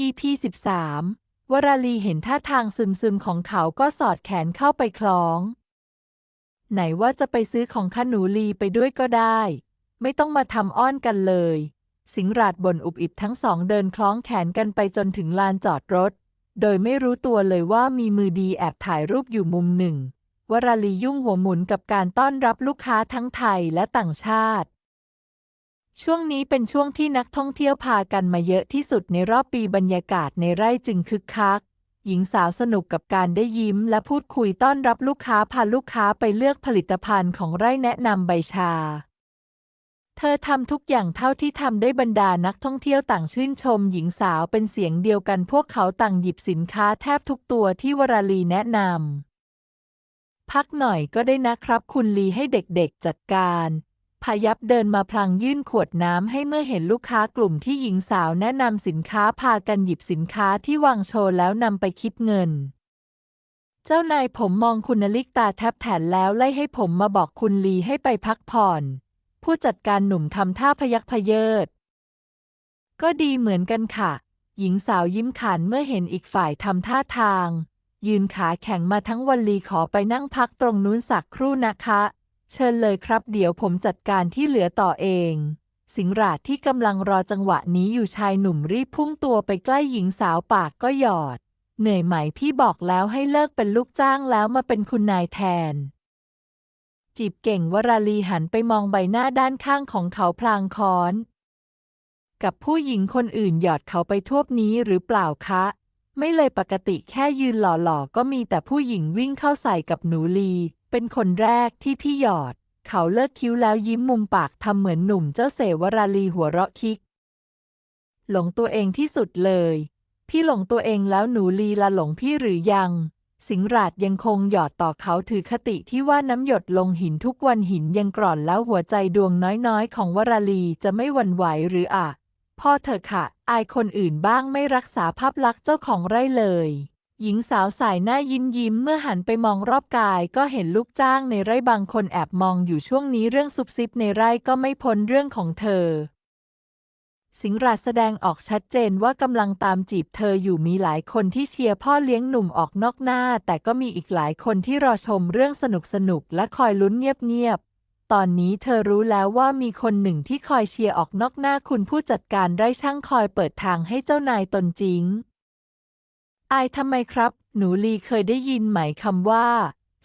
EP 13 วราลีเห็นท่าทางซึมๆของเขาก็สอดแขนเข้าไปคล้อง ไหนว่าจะไปซื้อของขนูลีไปด้วยก็ได้ ไม่ต้องมาทำอ้อนกันเลย สิงราดบ่นอุบอิบทั้งสองเดินคล้องแขนกันไปจนถึงลานจอดรถ โดยไม่รู้ตัวเลยว่ามีมือดีแอบถ่ายรูปอยู่มุมหนึ่ง วราลียุ่งหัวหมุนกับการต้อนรับลูกค้าทั้งไทยและต่างชาติ ช่วงนี้เป็นช่วงที่นักท่องเที่ยวพากันมาเยอะที่สุดในรอบปีบรรยากาศในไร่จึงคึกคัก หญิงสาวสนุกกับการได้ยิ้มและพูดคุยต้อนรับลูกค้าพาลูกค้าไปเลือกผลิตภัณฑ์ของไร่แนะนำใบชา เธอทำทุกอย่างเท่าที่ทำได้บรรดานักท่องเที่ยวต่างชื่นชม หญิงสาวเป็นเสียงเดียวกันพวกเขาต่างหยิบสินค้าแทบทุกตัวที่วราลีแนะนำพักหน่อยก็ได้นะครับคุณลีให้เด็กๆจัดการ พยับเดินมาพลางยื่นขวดน้ำให้เมื่อเห็นลูกค้ากลุ่มที่หญิงสาวแนะนำสินค้าพากันหยิบสินค้าที่วางโชว์แล้วนำไปคิดเงิน เจ้านายผมมองคุณนลิกตาแทบแถนแล้วไล่ให้ผมมาบอกคุณลีให้ไปพักผ่อน ผู้จัดการหนุ่มทำท่าพยักพเยิด ก็ดีเหมือนกันค่ะ หญิงสาวยิ้มขันเมื่อเห็นอีกฝ่ายทำท่าทาง ยืนขาแข็งมาทั้งวันลีขอไปนั่งพักตรงนู้นสักครู่นะคะ เชิญเลยครับเดี๋ยวผมจัดการที่เหลือต่อเอง สิงหราดที่กำลังรอจังหวะนี้อยู่ชายหนุ่มรีบพุ่งตัวไปใกล้หญิงสาวปากก็หยอด เหนื่อยไหมพี่บอกแล้วให้เลิกเป็นลูกจ้างแล้วมาเป็นคุณนายแทน จีบเก่งวราลีหันไปมองใบหน้าด้านข้างของเขาพลางค้อน กับผู้หญิงคนอื่นหยอดเขาไปทั่วนี้หรือเปล่าคะ ไม่เลยปกติแค่ยืนหล่อๆก็มีแต่ผู้หญิงวิ่งเข้าใส่กับหนูลี เป็นคนแรกที่พี่หยอด เขาเลิกคิ้วแล้วยิ้มมุมปากทำเหมือนหนุ่มเจ้าเสวราลีหัวเราะคิก หลงตัวเองที่สุดเลย พี่หลงตัวเองแล้วหนูลีละหลงพี่หรือยัง สิงหราดยังคงหยอดต่อเขาถือคติที่ว่าน้ำหยดลงหินทุกวันหินยังกร่อนแล้วหัวใจดวงน้อยๆ ของวราลีจะไม่หวั่นไหวหรืออะพ่อเถอะค่ะ อายคนอื่นบ้างไม่รักษาภาพลักษณ์เจ้าของไร่เลย หญิงสาวสายหน้ายิ้มยิ้มเมื่อหันไปมองรอบกาย ก็เห็นลูกจ้างในไร่บางคนแอบมองอยู่ช่วงนี้เรื่องซุบซิบในไร่ก็ไม่พ้นเรื่องของเธอ สิงห์ราแสดงออกชัดเจนว่ากำลังตามจีบเธออยู่มีหลายคนที่เชียร์พ่อเลี้ยงหนุ่มออกนอกหน้า แต่ก็มีอีกหลายคนที่รอชมเรื่องสนุกสนุกและคอยลุ้นเงียบๆตอนนี้เธอรู้แล้วว่ามีคนหนึ่งที่คอยเชียร์ออกนอกหน้าคุณผู้จัดการไร่ช่างคอยเปิดทางให้เจ้านายตนจริง อายทำไมครับ หนูลีเคยได้ยินไหมคำว่า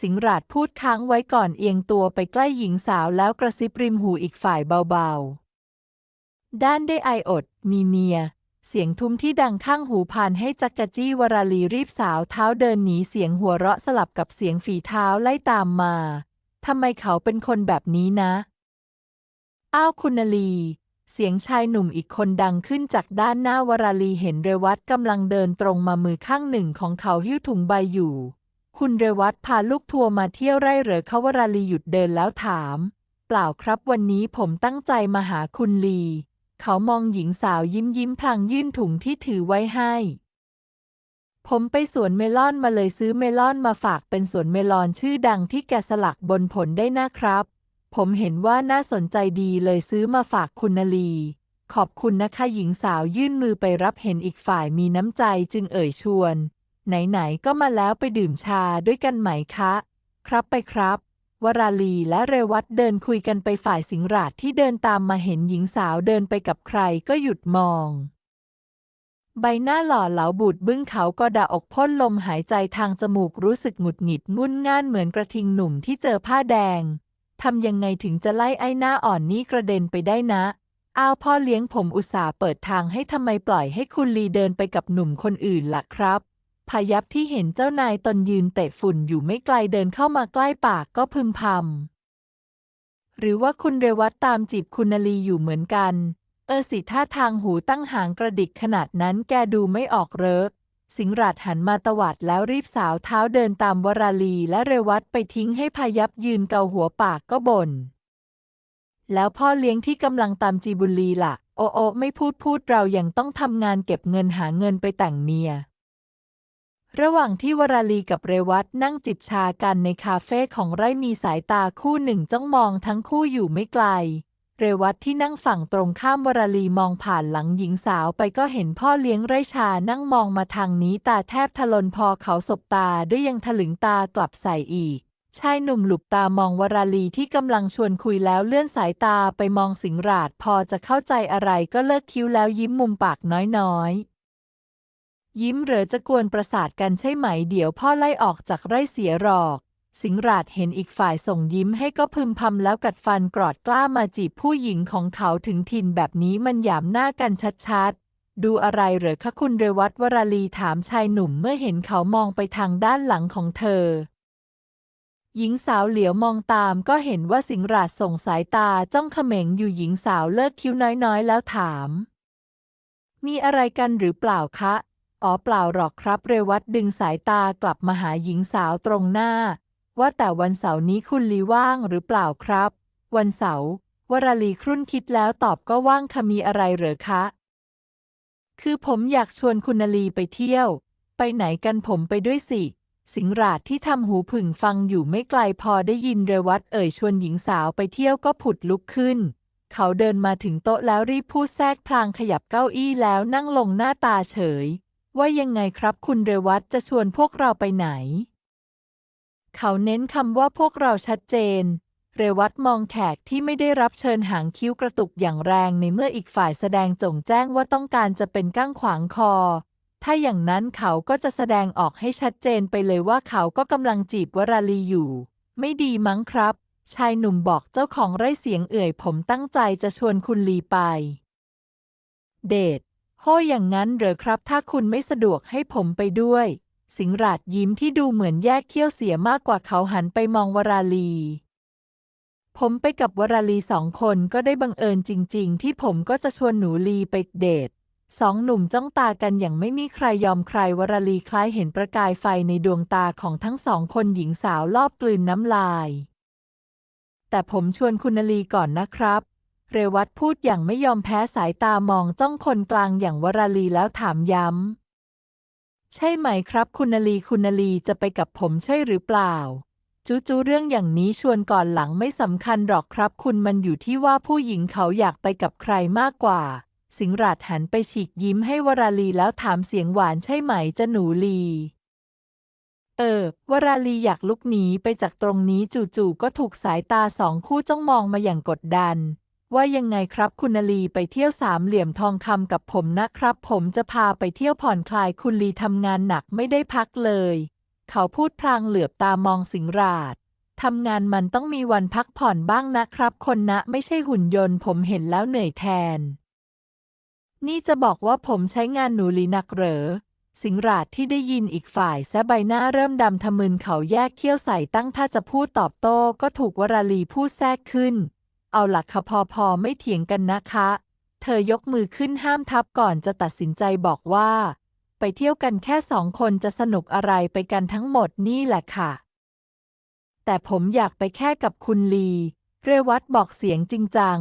สิงหราชพูดค้างไว้ก่อนเอียงตัวไปใกล้หญิงสาวแล้วกระซิบริมหูอีกฝ่ายเบาๆ ด้านได้ไออด มีเมีย เสียงทุ้มที่ดังข้างหูพานให้จักกะจี้วราลีรีบสาวเท้าเดินหนีเสียงหัวเราะสลับกับเสียงฝีเท้าไล่ตามมา ทำไมเขาเป็นคนแบบนี้นะ อ้าวคุณนลี เสียงชายหนุ่มอีกคนดังขึ้นจากด้านหน้าวราลีเห็นเรวัตกำลังเดินตรงมามือข้างหนึ่งของเขาหิ้วถุงใบอยู่ คุณเรวัตพาลูกทัวร์มาเที่ยวไร่เหรอเขาวราลีหยุดเดินแล้วถาม เปล่าครับวันนี้ผมตั้งใจมาหาคุณลี เขามองหญิงสาวยิ้มยิ้มพลางยื่นถุงที่ถือไว้ให้ ผมไปสวนเมลอนมาเลยซื้อเมลอนมาฝากเป็นสวนเมลอนชื่อดังที่แกะสลักบนผลได้นะครับ ผมเห็นว่าน่าสนใจดีเลยซื้อมาฝากคุณนลี ขอบคุณนะคะหญิงสาวยื่นมือไปรับเห็นอีกฝ่ายมีน้ำใจจึงเอ่ยชวน ไหน ๆ ก็มาแล้วไปดื่มชาด้วยกันไหมคะ ครับไปครับวราลีและเรวัตเดินคุยกันไปฝ่ายสิงหราดที่เดินตามมาเห็นหญิงสาวเดินไปกับใครก็หยุดมอง ใบหน้าหล่อเหลาบูดบึ้งเขาก็ดาอกพ่นลมหายใจทางจมูกรู้สึกหงุดหงิดงุนง่านเหมือนกระทิงหนุ่มที่เจอผ้าแดง ทำยังไงถึงจะไล่ไอ้หน้าอ่อนนี้กระเด็นไปได้นะ อ้าวพ่อเลี้ยงผมอุตส่าห์เปิดทางให้ทำไมปล่อยให้คุณลีเดินไปกับหนุ่มคนอื่นล่ะครับ พยับที่เห็นเจ้านายตนยืนเตะฝุ่นอยู่ไม่ไกลเดินเข้ามาใกล้ปากก็พึมพำ หรือว่าคุณเรวัตตามจีบคุณนลีอยู่เหมือนกัน เออสิท่าทางหูตั้งหางกระดิกขนาดนั้นแกดูไม่ออกเรอ สิงหราดหันมาตวัดแล้วรีบสาวเท้าเดินตามวราลีและเรวัตไปทิ้งให้พายับยืนเกาหัวปากก็บ่นแล้วพ่อเลี้ยงที่กำลังตามจีบุลีล่ะ โอโอไม่พูดพูดเรายังต้องทำงานเก็บเงินหาเงินไปแต่งเมีย ระหว่างที่วราลีกับเรวัตนั่งจิบชากันในคาเฟ่ของไร่มีสายตาคู่หนึ่งจ้องมองทั้งคู่อยู่ไม่ไกล เรวัตที่นั่งฝั่งตรงข้ามวรลีมองผ่านหลังหญิงสาวไปก็เห็นพ่อเลี้ยงไร่ชานั่งมองมาทางนี้ตาแทบถลนพอเขาสบตาด้วยยังถลึงตากลับใส่อีก ชายหนุ่มหลุบตามองวราลีที่กำลังชวนคุยแล้วเลื่อนสายตาไปมองสิงราดพอจะเข้าใจอะไรก็เลิกคิ้วแล้วยิ้มมุมปากน้อยๆ ยิ้มเหรอจะกวนประสาทกันใช่ไหมเดี๋ยวพ่อไล่ออกจากไร่เสียหรอก สิงหราดเห็นอีกฝ่ายส่งยิ้มให้ก็พึมพำแล้วกัดฟันกรอดกล้ามาจีบผู้หญิงของเขาถึงถิ่นแบบนี้มันหยามหน้ากันชัดๆ ดูอะไรเหรอคะคุณเรวัตวราลีถามชายหนุ่มเมื่อเห็นเขามองไปทางด้านหลังของเธอ หญิงสาวเหลียวมองตามก็เห็นว่าสิงหราดส่งสายตาจ้องเขม็งอยู่หญิงสาวเลิกคิ้วน้อยๆ แล้วถาม มีอะไรกันหรือเปล่าคะ อ๋อเปล่าหรอกครับ เรวัตดึงสายตากลับมาหาหญิงสาวตรงหน้า ว่าแต่วันเสาร์นี้คุณลีว่างหรือเปล่าครับ วันเสาร์วราลีครุ่นคิดแล้วตอบก็ว่างค่ะมีอะไรเหรอคะ คือผมอยากชวนคุณนลีไปเที่ยว ไปไหนกันผมไปด้วยสิ สิงราดที่ทำหูผึ่งฟังอยู่ไม่ไกลพอได้ยินเรวัตเอ่ยชวนหญิงสาวไปเที่ยวก็ผุดลุกขึ้น เขาเดินมาถึงโต๊ะแล้วรีบพูดแทรกพลางขยับเก้าอี้แล้วนั่งลงหน้าตาเฉย ว่ายังไงครับคุณเรวัตจะชวนพวกเราไปไหน เขาเน้นคำว่าพวกเราชัดเจน เรวัตมองแขกที่ไม่ได้รับเชิญหางคิ้วกระตุกอย่างแรงในเมื่ออีกฝ่ายแสดงจงแจ้งว่าต้องการจะเป็นก้างขวางคอ ถ้าอย่างนั้นเขาก็จะแสดงออกให้ชัดเจนไปเลยว่าเขาก็กำลังจีบวราลีอยู่ ไม่ดีมั้งครับ ชายหนุ่มบอกเจ้าของไร่เสียงเอื่อยผมตั้งใจจะชวนคุณลีไป เดทโหอย่างนั้นเหรอครับ ถ้าคุณไม่สะดวกให้ผมไปด้วย สิงหราดยิ้มที่ดูเหมือนแยกเขี้ยวเสียมากกว่าเขาหันไปมองวราลี ผมไปกับวราลีสองคนก็ได้บังเอิญจริง ๆ ที่ผมก็จะชวนหนูลีไปเดทสองหนุ่มจ้องตากันอย่างไม่มีใครยอมใครวราลีคล้ายเห็นประกายไฟในดวงตาของทั้งสองคนหญิงสาวรอบกลืนน้ำลาย แต่ผมชวนคุณลีก่อนนะครับ เรวัตพูดอย่างไม่ยอมแพ้สายตามองจ้องคนกลางอย่างวราลีแล้วถามย้ำ ใช่ไหมครับ คุณนลีคุณนลีจะไปกับผมใช่หรือเปล่า จูจูเรื่องอย่างนี้ชวนก่อนหลังไม่สำคัญหรอกครับ คุณมันอยู่ที่ว่าผู้หญิงเขาอยากไปกับใครมากกว่า สิงหราดหันไปฉีกยิ้มให้วราลีแล้วถามเสียงหวานใช่ไหมจะหนูลี เออ วราลีอยากลุกหนีไปจากตรงนี้จู่ๆก็ถูกสายตาสองคู่จ้องมองมาอย่างกดดัน ว่ายังไงครับคุณนลีไปเที่ยวสามเหลี่ยมทองคำกับผมนะครับ ผมจะพาไปเที่ยวผ่อนคลายคุณลีทำงานหนักไม่ได้พักเลย เขาพูดพลางเหลือบตามองสิงราดทำงานมันต้องมีวันพักผ่อนบ้างนะครับ คนนะไม่ใช่หุ่นยนต์ ผมเห็นแล้วเหนื่อยแทน นี่จะบอกว่าผมใช้งานหนูลีหนักเหรอ สิงราดที่ได้ยินอีกฝ่ายแซะใบหน้าเริ่มดำทะมึนเขาแยกเขี้ยวใส่ตั้งท่าจะพูดตอบโต้ก็ถูกวราลีพูดแทรกขึ้น เอาหลักค่ะพอพอไม่เถียงกันนะคะ เธอยกมือขึ้นห้ามทับก่อนจะตัดสินใจบอกว่า ไปเที่ยวกันแค่สองคนจะสนุกอะไรไปกันทั้งหมดนี่แหละค่ะ แต่ผมอยากไปแค่กับคุณลี เรวัตบอกเสียงจริงจัง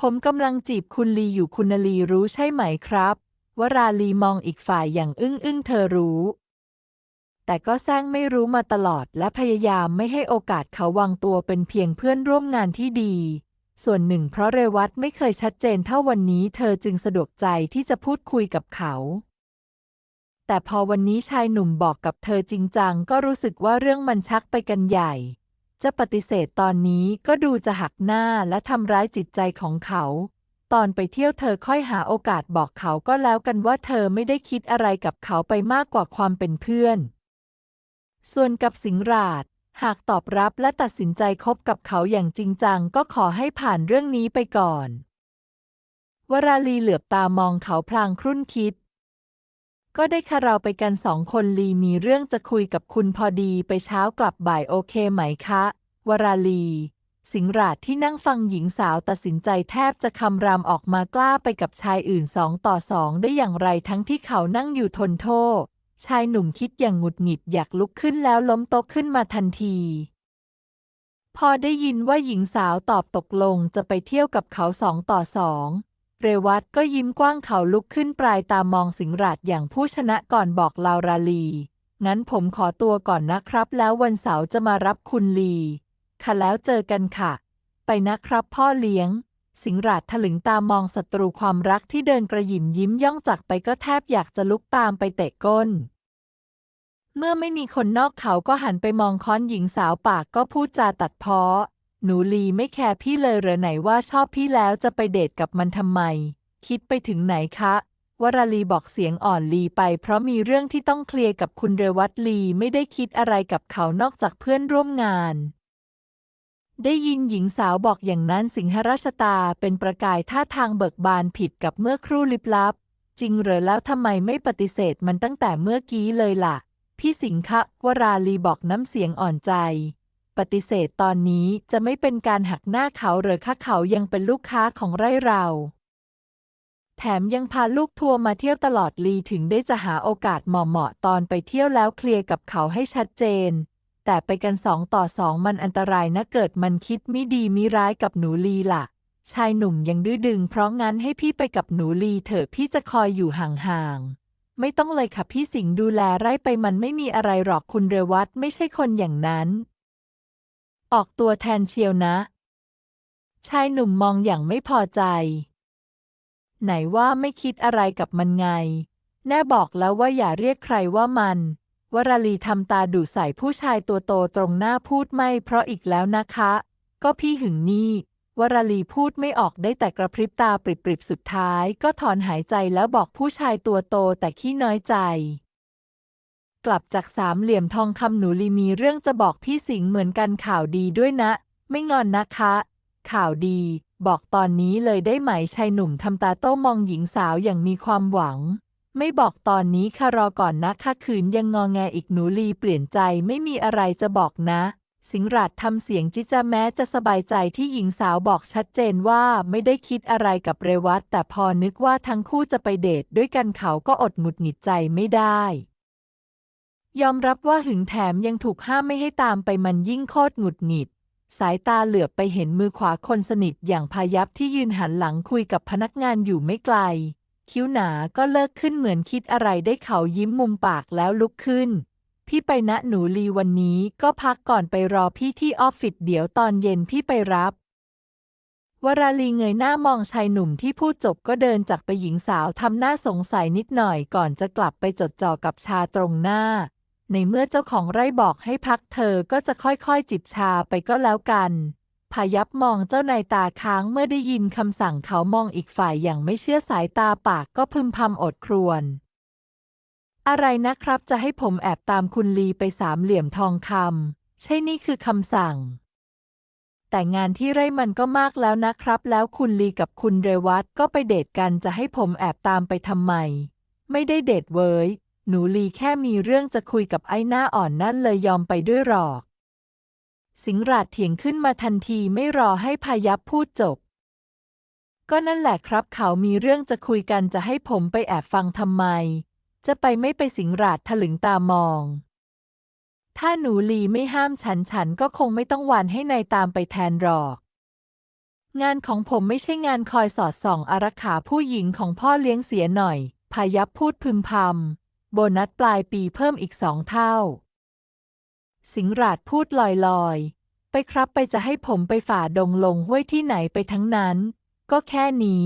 ผมกำลังจีบคุณลีอยู่คุณลีรู้ใช่ไหมครับ วราลีมองอีกฝ่ายอย่างอึ้งอึ้งเธอรู้ แต่ก็แซงไม่รู้มาตลอดและพยายามไม่ให้โอกาสเขาวางตัวเป็นเพียงเพื่อนร่วมงานที่ดี ส่วนหนึ่งเพราะเรวัตไม่เคยชัดเจนเท่าวันนี้เธอจึงสะดวกใจที่จะพูดคุยกับเขา แต่พอวันนี้ชายหนุ่มบอกกับเธอจริงจังก็รู้สึกว่าเรื่องมันชักไปกันใหญ่ จะปฏิเสธตอนนี้ก็ดูจะหักหน้าและทำร้ายจิตใจของเขาตอนไปเที่ยวเธอค่อยหาโอกาสบอกเขาก็แล้วกันว่าเธอไม่ได้คิดอะไรกับเขาไปมากกว่าความเป็นเพื่อน ส่วนกับสิงหราดหากตอบรับและตัดสินใจคบกับเขาอย่างจริงจังก็ขอให้ผ่านเรื่องนี้ไปก่อน วราลีเหลือบตามองเขาพลางครุ่นคิด ก็ได้ค่ะเราไปกันสองคนลีมีเรื่องจะคุยกับคุณพอดีไปเช้ากลับบ่ายโอเคไหมคะ วราลีสิงหราดที่นั่งฟังหญิงสาวตัดสินใจแทบจะคำรามออกมากล้าไปกับชายอื่นสองต่อสองได้อย่างไรทั้งที่เขานั่งอยู่ทนโทษ ชายหนุ่มคิดอย่างหงุดหงิดอยากลุกขึ้นแล้วล้มโต๊ะขึ้นมาทันที พอได้ยินว่าหญิงสาวตอบตกลงจะไปเที่ยวกับเขาสองต่อสอง เรวัตก็ยิ้มกว้างเขาลุกขึ้นปลายตามองสิงหราดอย่างผู้ชนะก่อนบอกลาวราลี งั้นผมขอตัวก่อนนะครับ แล้ววันเสาร์จะมารับคุณลี ค่ะแล้วเจอกันค่ะ ไปนะครับพ่อเลี้ยงสิงหราดถลึงตามองศัตรูความรักที่เดินกระหยิมยิ้มย่องจากไปก็แทบอยากจะลุกตามไปเตะก้น เมื่อไม่มีคนนอกเขาก็หันไปมองค้อนหญิงสาวปากก็พูดจาตัดเพ้อ หนูลีไม่แคร์พี่เลยเหรอไหนว่าชอบพี่แล้วจะไปเดทกับมันทำไม คิดไปถึงไหนคะวราลีบอกเสียงอ่อนลีไป เพราะมีเรื่องที่ต้องเคลียร์กับคุณเรวัตลีไม่ได้คิดอะไรกับเขานอกจากเพื่อนร่วมงาน ได้ยินหญิงสาวบอกอย่างนั้นสิงหราชตาเป็นประกายท่าทางเบิกบานผิดกับเมื่อครู่ลิบลับ จริงเหรอแล้วทำไมไม่ปฏิเสธมันตั้งแต่เมื่อกี้เลยล่ะ พี่สิงคะวราลีบอกน้ำเสียงอ่อนใจ ปฏิเสธตอนนี้จะไม่เป็นการหักหน้าเขาหรือคะเขายังเป็นลูกค้าของไร่เรา แถมยังพาลูกทัวร์มาเที่ยวตลอดลีถึงได้จะหาโอกาสเหมาะๆตอนไปเที่ยวแล้วเคลียร์กับเขาให้ชัดเจนแต่ไปกันสองต่อสองมันอันตรายนะเกิดมันคิดมิดีมิร้ายกับหนูลีล่ะ ชายหนุ่มยังดื้อดึงเพราะงั้นให้พี่ไปกับหนูลีเถอะพี่จะคอยอยู่ห่างๆ ไม่ต้องเลยค่ะพี่สิงห์ดูแลไร่ไปมันไม่มีอะไรหรอกคุณเรวัตไม่ใช่คนอย่างนั้น ออกตัวแทนเชียวนะ ชายหนุ่มมองอย่างไม่พอใจ ไหนว่าไม่คิดอะไรกับมันไง แน่บอกแล้วว่าอย่าเรียกใครว่ามันวราลีทำตาดุใส่ผู้ชายตัวโตตรงหน้าพูดไม่เพราะอีกแล้วนะคะ ก็พี่หึงนี่ วรลีพูดไม่ออกได้แต่กระพริบตาปริบๆ สุดท้ายก็ถอนหายใจแล้วบอกผู้ชายตัวโตแต่ขี้น้อยใจ กลับจากสามเหลี่ยมทองคำหนูลีมีเรื่องจะบอกพี่สิงห์เหมือนกันข่าวดีด้วยนะ ไม่งอนนะคะ ข่าวดี บอกตอนนี้เลยได้ไหมชายหนุ่มทำตาโต้มองหญิงสาวอย่างมีความหวัง ไม่บอกตอนนี้ค่ะรอก่อนนะคะขืนยังงอแงอีกหนูลีเปลี่ยนใจไม่มีอะไรจะบอกนะ สิงหราดทำเสียงจิจะแม้จะสบายใจที่หญิงสาวบอกชัดเจนว่าไม่ได้คิดอะไรกับเรวัตแต่พอนึกว่าทั้งคู่จะไปเดทด้วยกันเขาก็อดหงุดหงิดใจไม่ได้ ยอมรับว่าหึงแถมยังถูกห้ามไม่ให้ตามไปมันยิ่งโคตรหงุดหงิด สายตาเหลือบไปเห็นมือขวาคนสนิทอย่างพายับที่ยืนหันหลังคุยกับพนักงานอยู่ไม่ไกล คิ้วหนาก็เลิกขึ้นเหมือนคิดอะไรได้เขายิ้มมุมปากแล้วลุกขึ้น พี่ไปนะหนูลีวันนี้ก็พักก่อนไปรอพี่ที่ออฟฟิศเดี๋ยวตอนเย็นพี่ไปรับ วราลีเงยหน้ามองชายหนุ่มที่พูดจบก็เดินจากไปหญิงสาวทำหน้าสงสัยนิดหน่อยก่อนจะกลับไปจดจ่อกับชาตรงหน้า ในเมื่อเจ้าของไร่บอกให้พักเธอก็จะค่อยๆจิบชาไปก็แล้วกันพายับมองเจ้านายตาค้างเมื่อได้ยินคำสั่งเขามองอีกฝ่ายอย่างไม่เชื่อสายตาปากก็พึมพำอดครวญ อะไรนะครับจะให้ผมแอบตามคุณลีไปสามเหลี่ยมทองคำใช่นี่คือคำสั่ง แต่งานที่ไร่มันก็มากแล้วนะครับ แล้วคุณลีกับคุณเรวัตก็ไปเดทกันจะให้ผมแอบตามไปทำไม ไม่ได้เดทเว้ย หนูลีแค่มีเรื่องจะคุยกับไอ้หน้าอ่อนนั่นเลยยอมไปด้วยหรอก สิงหราดเถียงขึ้นมาทันทีไม่รอให้พายับพูดจบ ก็นั่นแหละครับ เขามีเรื่องจะคุยกันจะให้ผมไปแอบฟังทำไม จะไปไม่ไปสิงหราดถลึงตามอง ถ้าหนูลีไม่ห้ามฉันฉันก็คงไม่ต้องวันให้นายตามไปแทนหรอก งานของผมไม่ใช่งานคอยสอดส่องอารักขาผู้หญิงของพ่อเลี้ยงเสียหน่อย พายับพูดพึมพำ โบนัสปลายปีเพิ่มอีกสองเท่า สิงหราดพูดลอยๆ ไปครับไปจะให้ผมไปฝ่าดงลงห้วยที่ไหนไปทั้งนั้น ก็แค่นี้